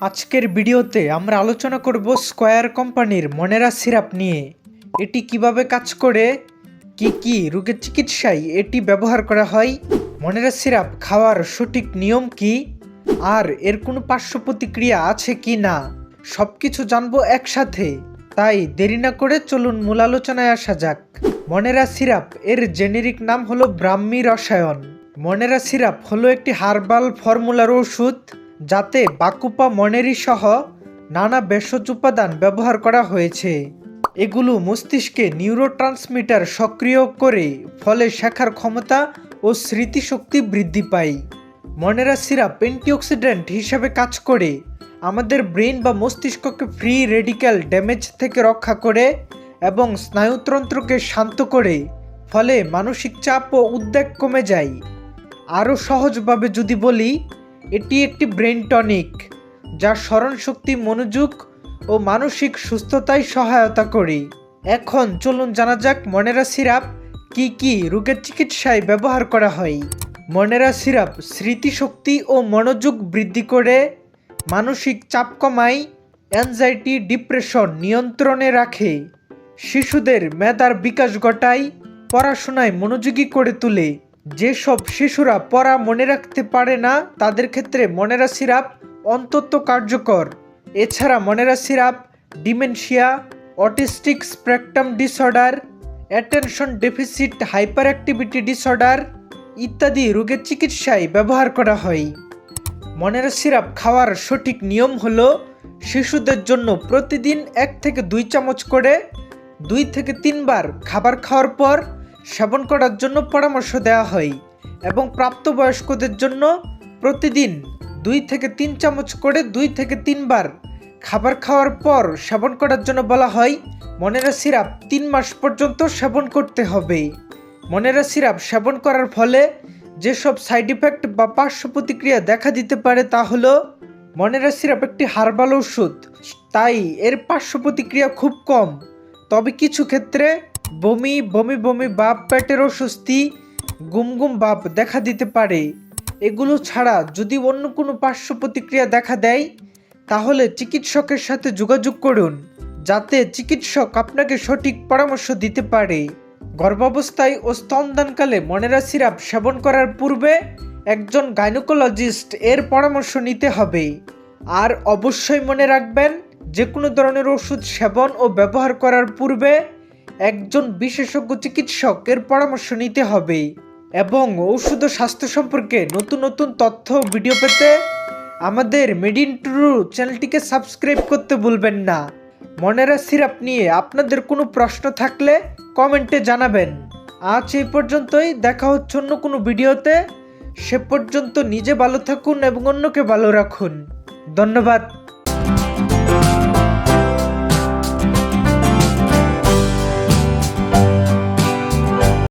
আজকের ভিডিওতে আমরা আলোচনা করব স্কয়ার কোম্পানির মনেরা সিরাপ নিয়ে। এটি কীভাবে কাজ করে, কি কি রোগের চিকিৎসায় এটি ব্যবহার করা হয়, মনেরা সিরাপ খাওয়ার সঠিক নিয়ম কি, আর এর কোনো পার্শ্ব প্রতিক্রিয়া আছে কি না সব কিছু জানব একসাথে। তাই দেরি না করে চলুন মূল আলোচনায় আসা যাক। মনেরা সিরাপ এর জেনেরিক নাম হলো ব্রাহ্মী রসায়ন। মনেরা সিরাপ হলো একটি হার্বাল ফর্মুলার ওষুধ যাতে বাকুপা মনেরি সহ নানা ভেষজ উপাদান ব্যবহার করা হয়েছে। এগুলো মস্তিষ্কে নিউরোট্রান্সমিটার সক্রিয় করে ফলে শেখার ক্ষমতা ও স্মৃতিশক্তি বৃদ্ধি পায়। মনেরা সিরাপ অ্যান্টিঅক্সিডেন্ট হিসাবে কাজ করে। আমাদের ব্রেন বা মস্তিষ্ককে ফ্রি রেডিক্যাল ড্যামেজ থেকে রক্ষা করে এবং স্নায়ুতন্ত্রকে শান্ত করে, ফলে মানসিক চাপ ও উদ্বেগ কমে যায়। আরও সহজভাবে যদি বলি এটি একটি ব্রেন টনিক, যা স্মরণশক্তি, মনোযোগ ও মানসিক সুস্থতায় সহায়তা করে। এখন চলুন জানা যাক মনেরা সিরাপ কি কি রোগের চিকিৎসায় ব্যবহার করা হয়। মনেরা সিরাপ স্মৃতিশক্তি ও মনোযোগ বৃদ্ধি করে, মানসিক চাপ কমায় অ্যাংজাইটি ডিপ্রেশন নিয়ন্ত্রণে রাখে, শিশুদের মেধার বিকাশ ঘটায়, পড়াশোনায় মনোযোগী করে তোলে। যেসব শিশুরা পড়া মনে রাখতে পারে না, তাদের ক্ষেত্রে মনেরা সিরাপ অন্তত কার্যকর। এছাড়া মনেরা syrup, dementia, autistic spectrum disorder, attention deficit hyperactivity disorder ইত্যাদি রোগের চিকিৎসায় ব্যবহার করা হয়। মনেরা সিরাপ খাওয়ার সঠিক নিয়ম হল শিশুদের জন্য প্রতিদিন এক থেকে দুই চামচ করে দুই থেকে তিনবার খাবার খাওয়ার পর সেবন করার জন্য পরামর্শ দেওয়া হয় এবং প্রাপ্তবয়স্কদের জন্য প্রতিদিন দুই থেকে তিন চামচ করে দুই থেকে তিনবার খাবার খাওয়ার পর সেবন করার জন্য বলা হয়, মনেরা সিরাপ তিন মাস পর্যন্ত সেবন করতে হবে। মনেরা সিরাপ সেবন করার ফলে যেসব সাইড ইফেক্ট বা পার্শ্ব প্রতিক্রিয়া দেখা দিতে পারে তা হলো, মনেরা সিরাপ একটি হার্বাল ওষুধ তাই এর পার্শ্ব প্রতিক্রিয়া খুব কম। তবে কিছু ক্ষেত্রে বমি বমি বমি, বাপ পেটের অস্বস্তি, গুম গুম বাপ দেখা দিতে পারে। এগুলো ছাড়া যদি অন্য কোনো পার্শ্ব প্রতিক্রিয়া দেখা দেয়, তাহলে চিকিৎসকের সাথে যোগাযোগ করুন, যাতে চিকিৎসক আপনাকে সঠিক পরামর্শ দিতে পারে। গর্ভাবস্থায় ও স্তনদানকালে মনেরা সিরাপ সেবন করার পূর্বে একজন গাইনোকোলজিস্ট এর পরামর্শ নিতে হবে। আর অবশ্যই মনে রাখবেন যে কোনো ধরনের ওষুধ সেবন ও ব্যবহার করার পূর্বে একজন বিশেষজ্ঞ চিকিৎসকের পরামর্শ নিতে হবে এবং ঔষধ স্বাস্থ্য সম্পর্কে নতুন নতুন তথ্য ভিডিও পেতে আমাদের মেডিন ট্রু চ্যানেলটিকে সাবস্ক্রাইব করতে ভুলবেন না। মনেরা সিরাপ নিয়ে আপনাদের কোনো প্রশ্ন থাকলে কমেন্টে জানাবেন। আজ এই পর্যন্তই, দেখা হচ্ছে অন্য কোনো ভিডিওতে। সে পর্যন্ত নিজে ভালো থাকুন এবং অন্যকে ভালো রাখুন। ধন্যবাদ।